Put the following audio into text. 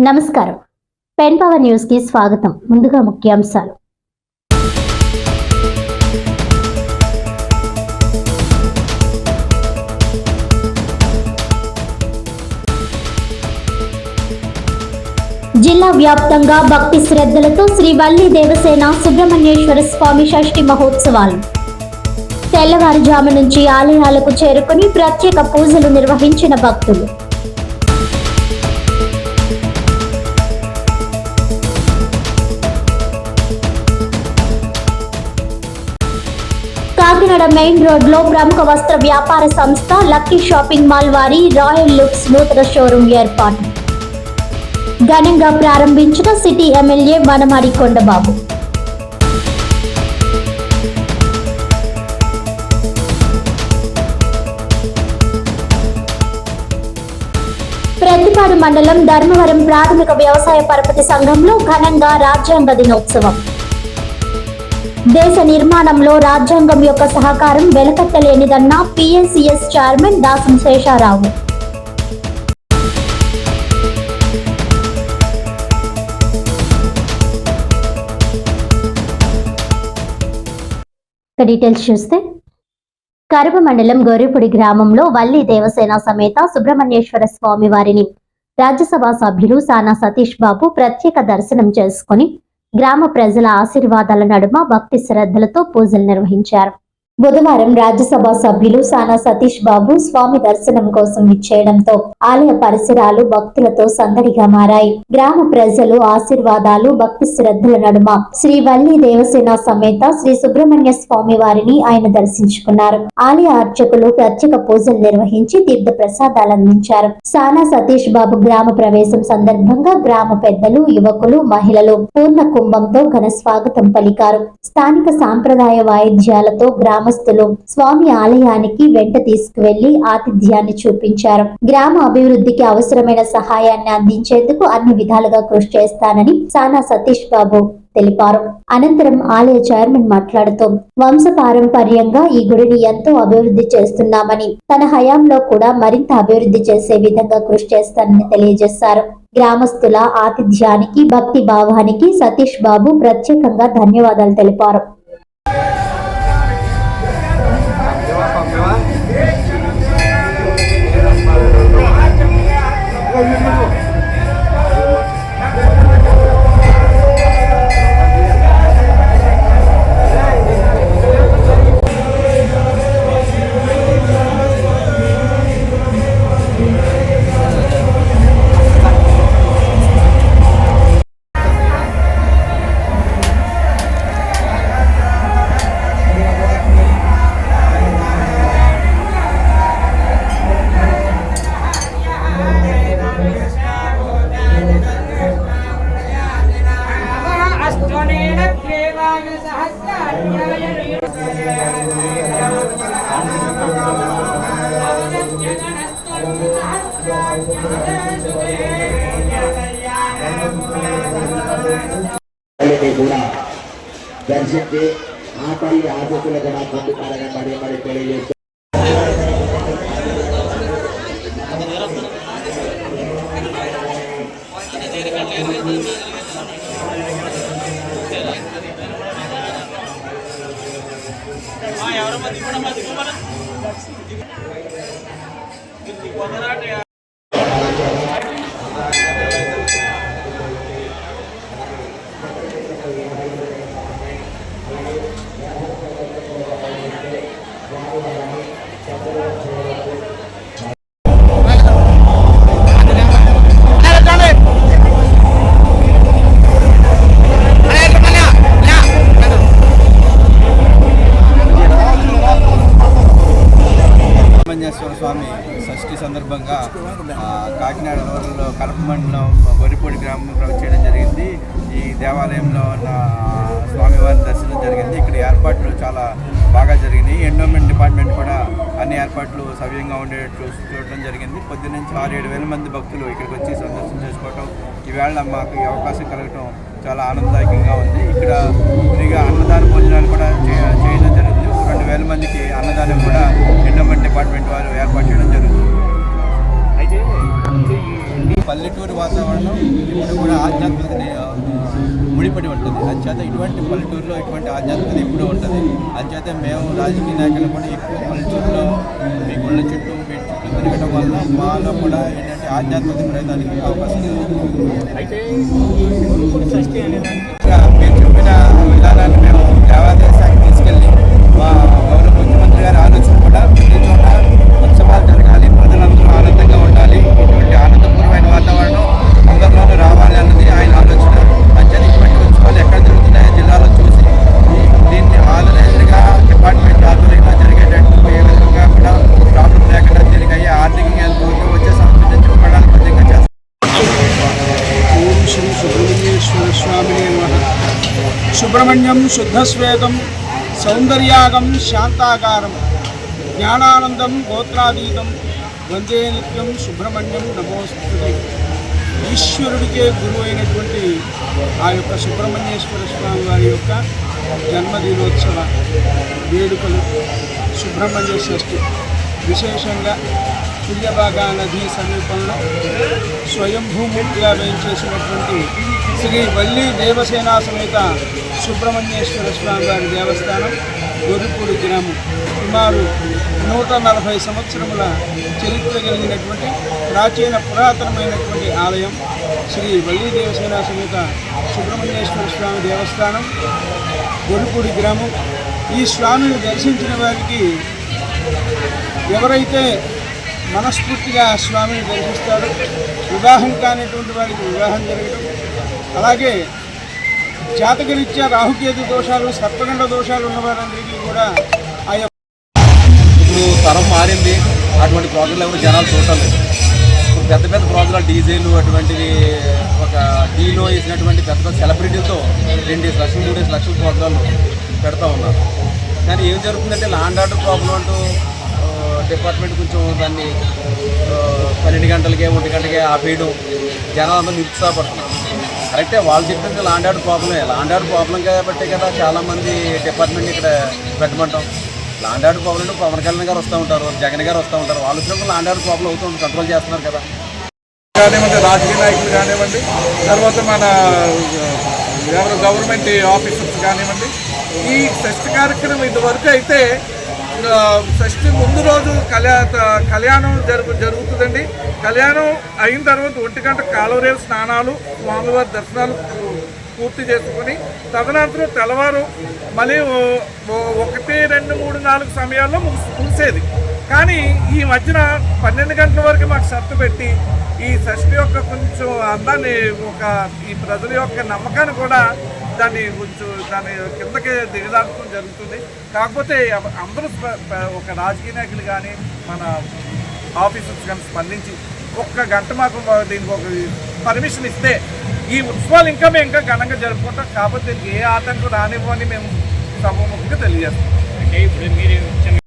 నమస్కారం. Pen power న్యూస్కి స్వాగతం. ముందుగా ముఖ్యాంశాలు. జిల్లా వ్యాప్తంగా భక్తి శ్రద్ధలతో శ్రీ వల్లి దేవసేన సుబ్రహ్మణ్యేశ్వర స్వామి షష్ఠి మహోత్సవాలు. తెల్లవారుజాము నుంచి ఆలయాలకు చేరుకుని ప్రత్యేక పూజలు నిర్వహించిన భక్తులు. కాకినాడ మెయిన్ రోడ్లో ప్రముఖ వస్త్ర వ్యాపార సంస్థ లక్కీ షాపింగ్ మాల్ వారి రాయల్ లుక్స్ నూతన షోరూం ఏర్పాటు. ఘనంగా ప్రారంభించిన సిటీ ఎమ్మెల్యే వనమాడి కొండబాబు. ప్రతిపాడు మండలం ధర్మవరం ప్రాథమిక వ్యవసాయ పరపతి సంఘంలో ఘనంగా రాజ్యాంగ దినోత్సవం. దేశ నిర్మాణంలో రాజ్యాంగం యొక్క సహకారం వెలకట్టలేనిదన్న PSCS chairman Dasam Sesharao. Details చూస్తే కరప మండలం గొర్రెపూడి గ్రామంలో వల్లి దేవసేన సమేత సుబ్రహ్మణ్యేశ్వర స్వామి వారిని రాజ్యసభ సభ్యులు సానా సతీష్ బాబు ప్రత్యేక దర్శనం చేసుకుని గ్రామ ప్రజల ఆశీర్వాదాల నడుమ భక్తి శ్రద్ధలతో పూజలు నిర్వహించారు. బుధవారం రాజ్యసభ సభ్యులు సానా సతీష్ బాబు స్వామి దర్శనం కోసం ఇచ్చేయడంతో ఆలయ పరిసరాలు భక్తులతో సందడిగా మారాయి. గ్రామ ప్రజలు ఆశీర్వాదాలు భక్తి శ్రద్ధల నడుమ శ్రీ వల్లి దేవసేన సమేత శ్రీ సుబ్రహ్మణ్య స్వామి వారిని ఆయన దర్శించుకున్నారు. ఆలయ అర్చకులు ప్రత్యేక పూజలు నిర్వహించి తీర్థ ప్రసాదాలు అందించారు. సానా సతీష్ బాబు గ్రామ ప్రవేశం సందర్భంగా గ్రామ పెద్దలు యువకులు మహిళలు పూర్ణ కుంభంతో ఘన స్వాగతం పలికారు. స్థానిక సాంప్రదాయ వాయిద్యాలతో గ్రామ గ్రామస్తులు స్వామి ఆలయానికి వెంట తీసుకువెళ్ళి ఆతిథ్యాన్ని చూపించారు. గ్రామ అభివృద్ధికి అవసరమైన సహాయాన్ని అందించేందుకు అన్ని విధాలుగా కృషి చేస్తానని సానా సతీష్ బాబు తెలిపారు. అనంతరం ఆలయ చైర్మన్ మాట్లాడుతూ వంశ పారంపర్యంగా ఈ గుడిని ఎంతో అభివృద్ధి చేస్తున్నామని తన హయాంలో కూడా మరింత అభివృద్ధి చేసే విధంగా కృషి చేస్తానని తెలియజేశారు. గ్రామస్తుల ఆతిథ్యానికి భక్తి భావానికి సతీష్ బాబు ప్రత్యేకంగా ధన్యవాదాలు తెలిపారు. Yeah. తల్లిని కూడా దర్శించి ఆ తల్లి ఆశస్సులు కూడా పొందుతారని మరి మరి తెలియజేస్తూ సుబ్రహ్మణ్యేశ్వర జరిగినాయి ఎండోమెంట్ డిపార్ట్మెంట్ కూడా అన్ని ఏర్పాట్లు సవ్యంగా ఉండేటట్లు చూడటం జరిగింది. పొద్దున్నుంచి ఆరు ఏడు వేల మంది భక్తులు ఇక్కడికి వచ్చి సందర్శన చేసుకోవటం. ఈవేళ మాకు ఈ అవకాశం కలగటం చాలా ఆనందదాయకంగా ఉంది. ఇక్కడ ఫ్రీగా అన్నదాన భోజనాలు కూడా చేయ- చేయడం జరుగుతుంది రెండు వేల మందికి అన్నదానం కూడా ఎండోమెంట్ డిపార్ట్మెంట్ వారు ఏర్పాటు చేయడం జరుగుతుంది. అయితే పల్లెటూరు వాతావరణం ఇప్పుడు కూడా ఆధ్యాత్మిక ముడిపడి ఉంటుంది. అంచేత ఇటువంటి పల్లెటూరులో ఇటువంటి ఆధ్యాత్మికత ఎప్పుడూ ఉంటుంది అంచేత మేము రాజకీయ నాయకులు కూడా ఎక్కువ పల్లెటూరులో మీ గుళ్ళ చుట్టూ మీ చుట్టూ తిరగడం వల్ల మాలో కూడా ఏంటంటే ఆధ్యాత్మిక ప్రయత్నానికి అవకాశం అయితే ఈ మీరు చెప్పిన విధానాన్ని మేము దేవాదాయ శాఖ తీసుకెళ్ళి మా గౌరవ ముఖ్యమంత్రి గారి ఆలోచన కూడా ప్రతి చోట ఉత్సవాలు సుబ్రహ్మణ్యం శుద్ధశ్వేతం సౌందర్యాగం శాంతాగారం జ్ఞానానందం గోత్రాతీతం వందే నిత్యం సుబ్రహ్మణ్యం నమోస్తుతే. ఈశ్వరుడికే గురువు అయినటువంటి ఆ యొక్క సుబ్రహ్మణ్యేశ్వర స్వామి వారి యొక్క జన్మదినోత్సవ వేడుకలు సుబ్రహ్మణ్య షష్ఠి. విశేషంగా పుణ్యభాగా నది సమీపంలో స్వయంభూమూర్తిగా వేయించేసినటువంటి శ్రీ వల్లి దేవసేనా సమేత సుబ్రహ్మణ్యేశ్వర స్వామి వారి దేవస్థానం గొర్రెపూడి గ్రామం. సుమారు నూట నలభై సంవత్సరముల చరిత్ర కలిగినటువంటి ప్రాచీన పురాతనమైనటువంటి ఆలయం శ్రీ వల్లి దేవసేన సమేత సుబ్రహ్మణ్యేశ్వర స్వామి దేవస్థానం గొర్రెపూడి గ్రామం. ఈ స్వామిని దర్శించిన వారికి ఎవరైతే మనస్ఫూర్తిగా ఆ స్వామిని దర్శిస్తాడు వివాహం కానిటువంటి వారికి వివాహం జరగడం అలాగే జాతకరీత్యా రాహుకేతు దోషాలు సర్పగండ దోషాలు ఉన్న వారందరికీ కూడా ఆ యొక్క ఇప్పుడు తరం మారింది. అటువంటి ప్రాజెక్టులు ఎవరు జనాలు చూడటం లేదు ఇప్పుడు పెద్ద పెద్ద ప్రాజెక్టులు డీజేలు అటువంటివి ఒక డీలో వేసినటువంటి పెద్ద పెద్ద సెలబ్రిటీలతో రెండేసి లక్షలు మూడేసి లక్షల ప్రాజెక్టులు పెడతా ఉన్నారు. కానీ ఏం జరుగుతుందంటే లాండ్ ఆర్డర్ ప్రాబ్లం అంటూ డిపార్ట్మెంట్ కొంచెం దాన్ని పన్నెండు గంటలకే ఒంటి గంటకే ఆపేయడం. జనాలందరూ నిరుత్సాహపడుతున్నారు. కరెక్టే వాళ్ళు చెప్పింది లాండ్ ఆర్డర్ ప్రాబ్లమే. లాండ్ ఆర్డర్ ప్రాబ్లం కాబట్టి కదా చాలామంది డిపార్ట్మెంట్ ఇక్కడ పెట్టమంటాం. లాండ్ ఆర్డర్ ప్రాబ్లం అంటే పవన్ కళ్యాణ్ గారు వస్తూ ఉంటారు జగన్ గారు వస్తూ ఉంటారు. వాళ్ళు వచ్చినప్పుడు లాండ్ ఆర్డర్ ప్రాబ్లం అవుతుంది కంట్రోల్ చేస్తున్నారు కదా. కానివ్వండి రాజకీయ నాయకులు కానివ్వండి తర్వాత మన ఎవరు గవర్నమెంట్ ఆఫీసర్స్ కానివ్వండి ఈ టెస్ట్ కార్యక్రమం ఇంతవరకు అయితే షష్ఠి ముందు రోజు కళ్యా కళ్యాణం జరుగు జరుగుతుందండి. కళ్యాణం అయిన తర్వాత ఒంటి గంట కాలువరేవు స్నానాలు స్వామివారి దర్శనాలు పూర్తి చేసుకొని తదనంతరం తెల్లవారు మళ్ళీ ఒకటి రెండు మూడు నాలుగు సమయాల్లో ముగిసేది కానీ ఈ మధ్యన పన్నెండు గంటల వరకు మాకు షర్తు పెట్టి ఈ షష్ఠి యొక్క కొంచెం అందాన్ని ఒక ఈ ప్రజల యొక్క నమ్మకాన్ని కూడా దాన్ని కొంచెం దాని కిందకి దిగజారడం జరుగుతుంది. కాకపోతే అందరూ ఒక రాజకీయ నాయకులు కానీ మన ఆఫీసర్స్ కానీ స్పందించి ఒక్క గంట మాకు దీనికి ఒక పర్మిషన్ ఇస్తే ఈ ఉత్సవాలు ఇంకా మేము ఇంకా ఘనంగా జరుపుకుంటాం. కాకపోతే దీనికి ఏ ఆటంకం రానివ్వని మేము సభముఖంగా తెలియజేస్తాం అంటే ఇప్పుడు మీరు